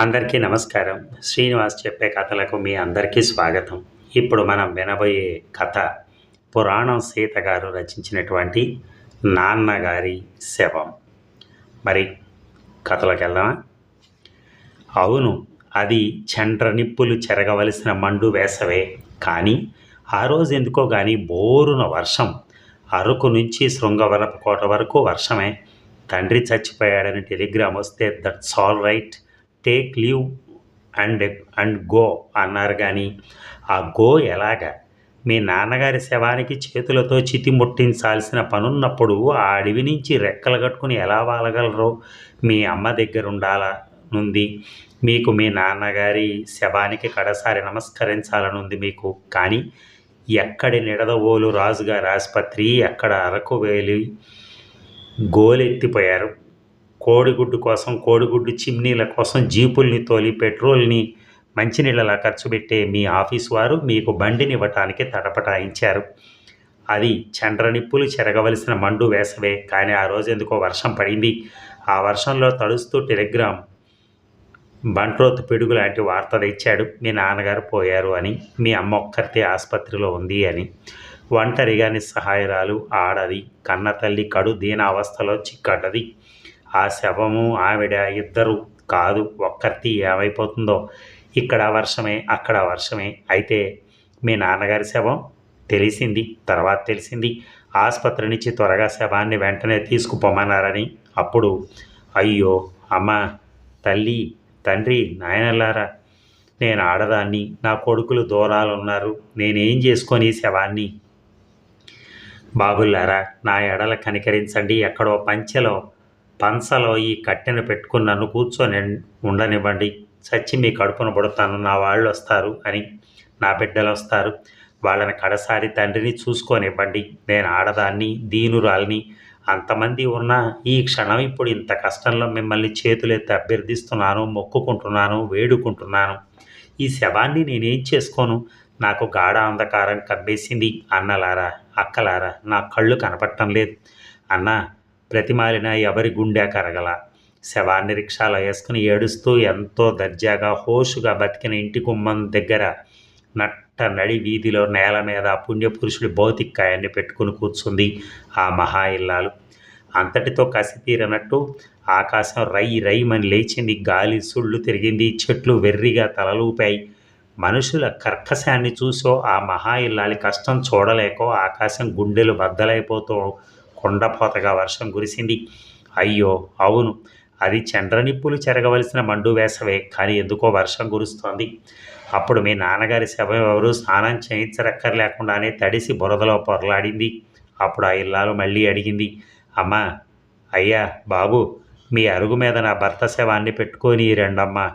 అందరికీ నమస్కారం. శ్రీనివాస్ చెప్పే కథలకు మీ అందరికీ స్వాగతం. ఇప్పుడు మనం వినబోయే కథ పురాణం సీత గారు రచించినటువంటి నాన్నగారి శవం. మరి కథలోకి వెళ్దామా? అవును అది చండ్ర నిప్పులు చెరగవలసిన మండు వేసవే. కానీ ఆ రోజు ఎందుకో కానీ బోరున వర్షం. అరకు నుంచి శృంగవరపుకోట వరకు వర్షమే. తండ్రి చచ్చిపోయాడని టెలిగ్రామ్ వస్తే that's all right. Take leave and and go అన్నారు కానీ ఆ గో ఎలాగా? మీ నాన్నగారి శవానికి చేతులతో చితి ముట్టించాల్సిన పనున్నప్పుడు ఆ అడవి నుంచి రెక్కలు కట్టుకుని ఎలా వాలగలరో మీ అమ్మ దగ్గర ఉండాలా నుంది మీకు మీ నాన్నగారి శవానికి కడసారి నమస్కరించాలనుంది మీకు. కానీ ఎక్కడి నిడదవోలు రాజుగారి ఆసుపత్రి ఎక్కడ అరకు వేలి గోలెత్తిపోయారు? కోడిగుడ్డు కోసం కోడిగుడ్డు చిమ్నీల కోసం జీపుల్ని తోలి పెట్రోల్ని మంచినీళ్ళలా ఖర్చు పెట్టే మీ ఆఫీస్ వారు మీకు బండిని ఇవ్వటానికి తడపటాయించారు. అది చండ్రనిప్పులు చెరగవలసిన మండు వేసవే కానీ ఆ రోజు ఎందుకో వర్షం పడింది. ఆ వర్షంలో తడుస్తూ టెలిగ్రామ్ బంట్రోత్ పిడుగు లాంటి వార్త తెచ్చాడు. మీ నాన్నగారు పోయారు అని మీ అమ్మ ఒక్కరితే ఆసుపత్రిలో ఉంది అని. ఒంటరిగా నిస్సహాయరాలు ఆడది కన్న తల్లి కడు దీనావస్థలో చిక్కడ్డది ఆ శవము ఆవిడ ఇద్దరు కాదు ఒక్కరితి ఏమైపోతుందో. ఇక్కడ వర్షమే అక్కడ వర్షమే. అయితే మీ నాన్నగారి శవం తెలిసింది తర్వాత తెలిసింది. ఆసుపత్రి నుంచి త్వరగా శవాన్ని వెంటనే తీసుకుపోమన్నారని. అప్పుడు అయ్యో అమ్మ తల్లి తండ్రి నాయనలారా నేను ఆడదాన్ని నా కొడుకులు దూరాలు ఉన్నారు నేనేం చేసుకొని శవాన్ని? బాబుల్లారా నా ఎడల కనికరించండి ఎక్కడో పంచెలో పంచలో ఈ కట్టెను పెట్టుకుని నన్ను కూర్చొని ఉండనివ్వండి. చచ్చి మీ కడుపును పుడతాను. నా వాళ్ళు వస్తారు అని నా బిడ్డలు వస్తారు. వాళ్ళని కడసారి తండ్రిని చూసుకొనివ్వండి. నేను ఆడదాన్ని దీనురాల్ని అంతమంది ఉన్న ఈ క్షణం ఇప్పుడు ఇంత కష్టంలో మిమ్మల్ని చేతులెత్తి అభ్యర్థిస్తున్నాను మొక్కుకుంటున్నాను వేడుకుంటున్నాను. ఈ శవాన్ని నేనేం చేసుకోను? నాకు గాఢ అంధకారం కబ్బేసింది అన్నలారా అక్కలారా. నా కళ్ళు కనపడటం లేదు. అన్నా ప్రతిమాలిన ఎవరి గుండె కరగల. శవాన్ని రిక్షాలో వేసుకుని ఏడుస్తూ ఎంతో దర్జాగా హోషుగా బతికిన ఇంటి గుమ్మం దగ్గర నట్ట నడి వీధిలో నేల మీద పుణ్యపురుషుడి భౌతికాయాన్ని పెట్టుకుని కూర్చుంది ఆ మహా ఇల్లాలు. అంతటితో కసి తీరనట్టు ఆకాశం రై రైమని లేచింది. గాలి సుళ్ళు తిరిగింది. చెట్లు వెర్రిగా తలలూపాయి. మనుషుల కర్కశాన్ని చూసో ఆ మహా ఇల్లాలి కష్టం చూడలేకో ఆకాశం గుండెలు బద్దలైపోతూ కొండపోతగా వర్షం కురిసింది. అయ్యో అవును అది చండ్రనిప్పులు చెరగవలసిన మండు వేసవే కానీ ఎందుకో వర్షం కురుస్తోంది. అప్పుడు మీ నాన్నగారి శవం ఎవరు స్నానం చేయించరక్కర్లేకుండానే తడిసి బురదలో పొరలాడింది. అప్పుడు ఆ ఇల్లాలు మళ్ళీ అడిగింది. అమ్మా అయ్యా బాబు మీ అరుగు మీద నా భర్త శవాన్ని పెట్టుకొని రెండమ్మా.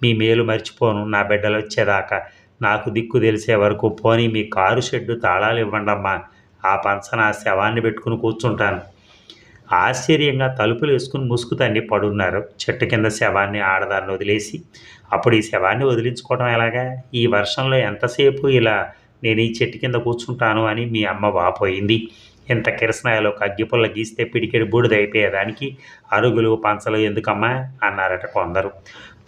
మీ మేలు మర్చిపోను నా బిడ్డలు వచ్చేదాకా నాకు దిక్కు తెలిసే వరకు పోనీ మీ కారు షెడ్డు తాళాలు ఇవ్వండమ్మా ఆ పంచన శవాన్ని పెట్టుకుని కూర్చుంటాను. ఆశ్చర్యంగా తలుపులు వేసుకుని ముసుగు తన్ని పడున్నారు. చెట్టు కింద శవాన్ని ఆడదాన్ని వదిలేసి అప్పుడు ఈ శవాన్ని వదిలించుకోవడం ఎలాగా? ఈ వర్షంలో ఎంతసేపు ఇలా నేను ఈ చెట్టు కింద కూర్చుంటాను అని మీ అమ్మ వాపోయింది. ఇంత కిరసనాయలో కగ్గిపుల్ల గీస్తే పిడికెడు బూడిదైపోయేదానికి అరుగులు పంచలు ఎందుకమ్మా? అన్నారట కొందరు.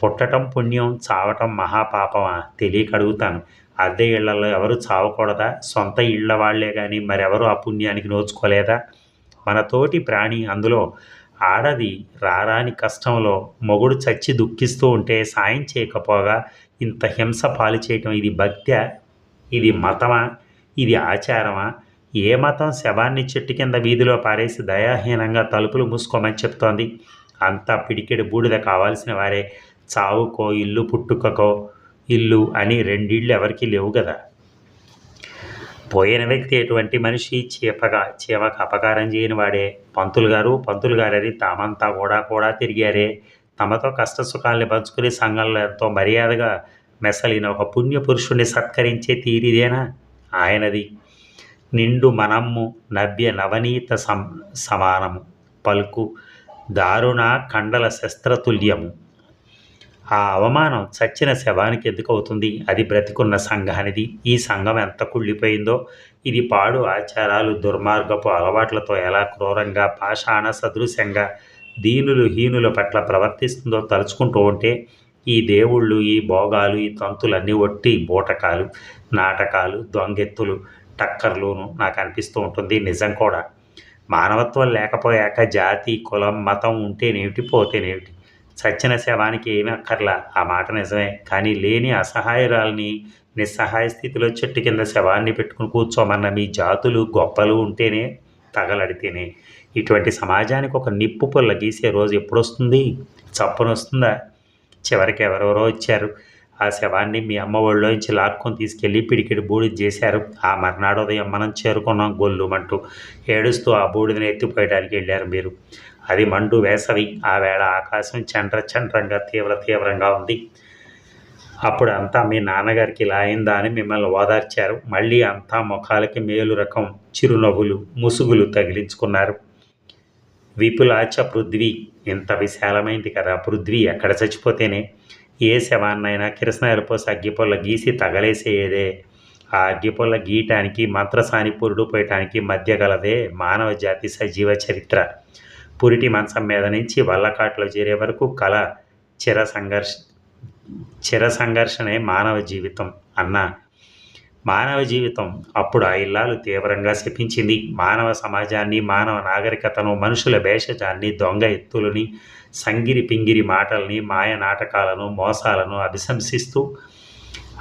పుట్టటం పుణ్యం చావటం మహాపాపమా? తెలియక అడుగుతాను. అద్దె ఇళ్ళలో ఎవరు చావకూడదా? సొంత ఇళ్ళ వాళ్ళే కానీ మరెవరు ఆ పుణ్యానికి నోచుకోలేదా? మనతోటి ప్రాణి అందులో ఆడది రారాని కష్టంలో మొగుడు చచ్చి దుఃఖిస్తూ ఉంటే సాయం చేయకపోగా ఇంత హింస పాలు చేయటం ఇది భక్త్యా? ఇది మతమా? ఇది ఆచారమా? ఏ మతం శవాన్ని చెట్టు కింద వీధిలో పారేసి దయాహీనంగా తలుపులు మూసుకోమని చెప్తోంది? అంతా పిడికెడు బూడిద కావాల్సిన వారే. చావుకో ఇల్లు పుట్టుకకో. ఇల్లు అని రెండిళ్ళు ఎవరికీ లేవు కదా పోయిన వ్యక్తి ఎటువంటి మనిషి? చీపగా చీమకు అపకారం చేయని వాడే. పంతులు గారు పంతులు గారని తామంతా కూడా కూడా తిరిగారే. తమతో కష్ట సుఖాల్ని పంచుకుని సంఘంలో ఎంతో మర్యాదగా మెసలిన ఒక పుణ్య పురుషుణ్ణి సత్కరించే తీరిదేనా? ఆయనది. నిండు మనమ్ము నవ్య నవనీత సం సమానము. పలుకు దారుణ కండల శస్త్రతుల్యము. ఆ అవమానం చచ్చిన శవానికి ఎందుకు అవుతుంది అది బ్రతికున్న సంఘానిది. ఈ సంఘం ఎంత కుళ్ళిపోయిందో? ఇది పాడు ఆచారాలు దుర్మార్గపు అలవాట్లతో ఎలా క్రూరంగా పాషాణ సదృశ్యంగా దీనులు హీనుల పట్ల ప్రవర్తిస్తుందో తలుచుకుంటూ ఉంటే ఈ దేవుళ్ళు ఈ భోగాలు ఈ తంతులన్నీ ఒట్టి బూటకాలు నాటకాలు దొంగెత్తులు టక్కర్లును నాకు అనిపిస్తూ ఉంటుంది. నిజం కూడా. మానవత్వం లేకపోయాక జాతి కులం మతం ఉంటేనేమిటి పోతేనేమిటి? చచ్చిన శవానికి ఏమీ అక్కర్లా. ఆ మాట నిజమే. కానీ లేని అసహాయురాల్ని నిస్సహాయ స్థితిలో చెట్టు కింద శవాన్ని పెట్టుకుని కూర్చోమన్న మీ జాతులు గొప్పలు ఉంటేనే తగలడితేనే. ఇటువంటి సమాజానికి ఒక నిప్పు పుల్ల గీసే రోజు ఎప్పుడొస్తుంది? చప్పునొస్తుందా? చివరికి ఎవరెవరో ఇచ్చారు ఆ శవాన్ని మీ అమ్మ ఒళ్ళోంచి లాక్కొని తీసుకెళ్ళి పిడికిడి బూడిద చేశారు. ఆ మర్నాడు ఉదయం మనం చేరుకున్నాం గొల్లుమంటూ. ఏడుస్తూ ఆ బూడిదని ఎత్తిపోయడానికి వెళ్ళారు మీరు. అది మండు వేసవి. ఆ వేళ ఆకాశం చండ్ర చండ్రంగా తీవ్ర తీవ్రంగా ఉంది. అప్పుడు అంతా మీ నాన్నగారికి ఇలా అయిందా అని మిమ్మల్ని ఓదార్చారు. మళ్ళీ అంతా ముఖాలకి మేలు రకం చిరునవ్వులు ముసుగులు తగిలించుకున్నారు. విపులాచ పృథ్వీ ఇంత విశాలమైంది కదా పృథ్వీ ఎక్కడ చచ్చిపోతేనే? ఏ శవాన్నైనా కిరసనాయలపోసి అగ్గిపొల్ల గీసి తగలేసేదే. ఆ అగ్గిపొల్ల గీయటానికి మంత్రసాని పురుడు పోయటానికి మధ్య గలదే మానవ జాతి సజీవ చరిత్ర. పురిటి మంచం మీద నుంచి వల్లకాట్లో చేరే వరకు కళ చిర సంఘర్ష చిర సంఘర్షణే మానవ జీవితం అన్న మానవ జీవితం. అప్పుడు ఆ ఇల్లాలు తీవ్రంగా శపించింది. మానవ సమాజాన్ని మానవ నాగరికతను మనుషుల భేషజాన్ని దొంగ ఎత్తులని సంగిరి పింగిరి మాటల్ని మాయ నాటకాలను మోసాలను అభిశంసిస్తూ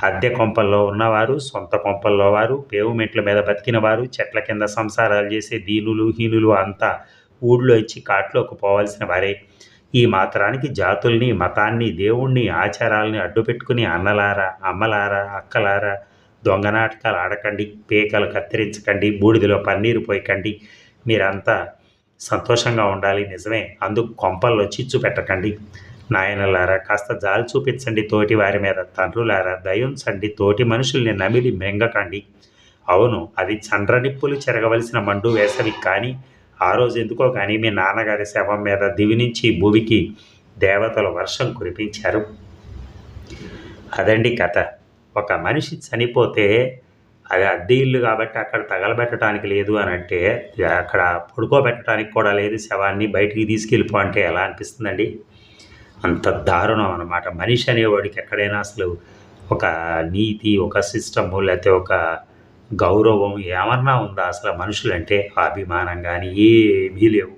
అద్దె కొంపల్లో ఉన్నవారు సొంత కొంపల్లో వారు పేవుమెంట్ల మీద బతికిన వారు చెట్ల కింద సంసారాలు చేసే దీనులు హీనులు అంతా ఊళ్ళో ఇచ్చి కాట్లోకి పోవాల్సిన వారే. ఈ మాత్రానికి జాతుల్ని మతాన్ని దేవుణ్ణి ఆచారాలని అడ్డుపెట్టుకుని అన్నలారా అమ్మలారా అక్కలారా దొంగ నాటకాలు ఆడకండి పేకలు కత్తిరించకండి బూడిదలో పన్నీరు పోయకండి. మీరంతా సంతోషంగా ఉండాలి నిజమే. అందుకు కొంపల్లో చిచ్చు పెట్టకండి. నాయనలారా కాస్త జాలి చూపించండి తోటి వారి మీద. తండ్రులారా దయించండి తోటి మనుషుల్ని నమిలి మెంగకండి. అవును అది చండ్రనిప్పులు చెరగవలసిన మండు వేసవి కానీ ఆ రోజు ఎందుకో కానీ మీ నాన్నగారి శవం మీద దివి నుంచి భూమికి దేవతలు వర్షం కురిపించారు. అదండి కథ. ఒక మనిషి చనిపోతే అది అద్దె ఇల్లు కాబట్టి అక్కడ తగలబెట్టడానికి లేదు అని అంటే అక్కడ పడుకోబెట్టడానికి కూడా లేదు శవాన్ని బయటికి తీసుకెళ్ళిపో అంటే ఎలా అనిపిస్తుందండి? అంత దారుణం అనమాట మనిషి అనేవాడికి ఎక్కడైనా అసలు ఒక నీతి ఒక సిస్టము లేకపోతే ఒక గౌరవం ఏమన్నా ఉందా? అసలు మనుషులంటే అభిమానం కానీ ఏమీ లేవు.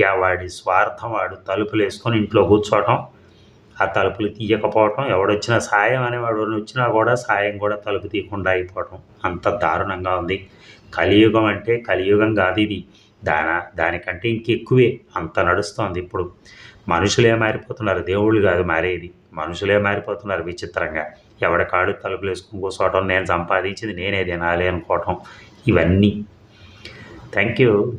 యా వాడి స్వార్థం వాడు తలుపులు వేసుకొని ఇంట్లో కూర్చోవటం ఆ తలుపులు తీయకపోవటం ఎవడొచ్చినా సాయం అనేవాడు వచ్చినా కూడా సాయం కూడా తలుపు తీయకుండా అయిపోవటం అంత దారుణంగా ఉంది. కలియుగం అంటే కలియుగం కాదు ఇది. దాన దానికంటే ఇంకెక్కువే అంత నడుస్తోంది ఇప్పుడు. మనుషులే మారిపోతున్నారు దేవుళ్ళు కాదు మారేది. మనుషులే మారిపోతున్నారు విచిత్రంగా. ఎవడకాడు తలుపులు వేసుకుని కూర్చోవటం నేను సంపాదించింది నేనే తినాలి అనుకోవటం ఇవన్నీ. Thank you